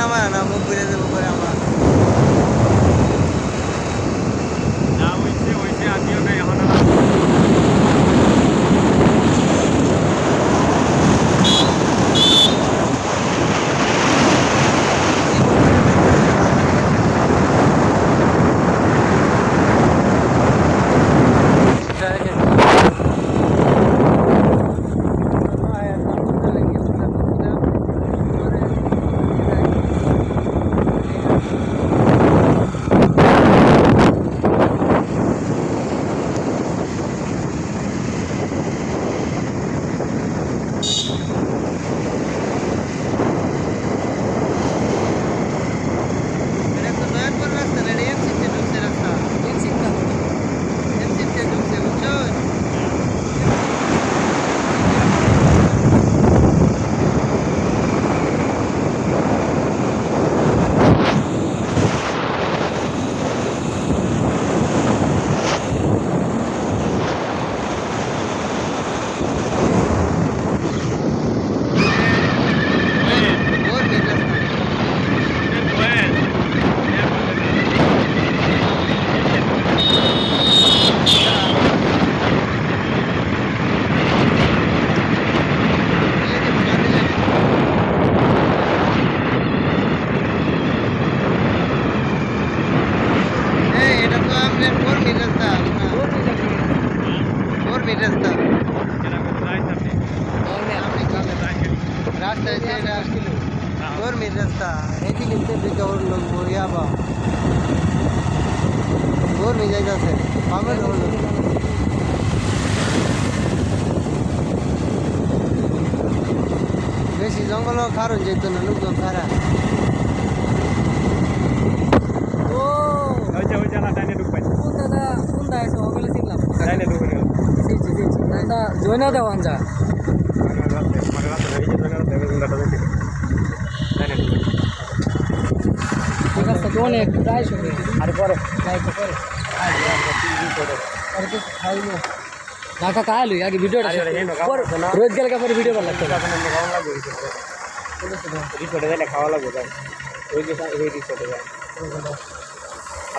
নামায় না মুখ ঘুরে দেবো করে আমার। রাস্তা রাস্তা আছে এটা ফোর রাস্তা। এদিকে দিকে ওর লোক ইয়াবা ফোর মিনিট যাইতেছে। পাবে ওর লোক বেশি জঙ্গল খারণ যেত না লোকজন খারা ও! কোন দাদা কোন দাদা এসে ওগুলো চিনলাম চিনছি চিনছি দাদা জয়না দেওয়ান যা। ঠিক আছে অনেক প্রায় শুনে আর পরে। করে আর কিছু খাইলো ঢাকা খাইলো আগে ভিডিওটা আরে, আরে, হেনো খাওয়া আছে না? রোজ গেলে পরে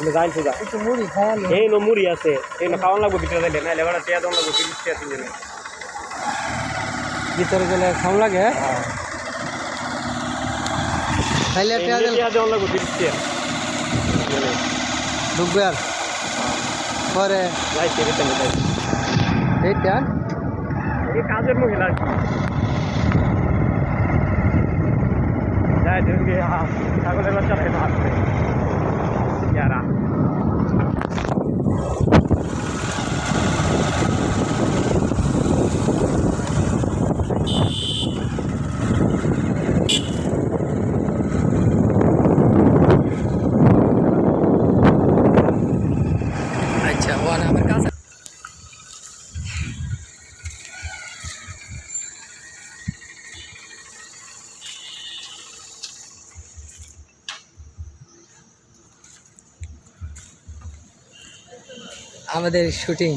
লাগবে যাই সোজা একটু মুড়ি খাওয়ালো এই নো মুড়ি আছে। এই নো খাওয়া লাগবে ভিতরে যাইলে। না লেবাটা টিয়া দম লাগবে তিরিশ টিয়া তিনজনে। ভিতরে গেলে খাম লাগে? খাইলে এই টিয়া দম লাগবে তিরিশ টিয়া। ঢুকবে আর? পরে? যাই সেরে তেলে যাই। এইটা এই কাজের মহিলা যাই দেখবি ছাগলের বাচ্চা ভাই মারছে नज़ारा अच्छा वो ना আমাদের শুটিং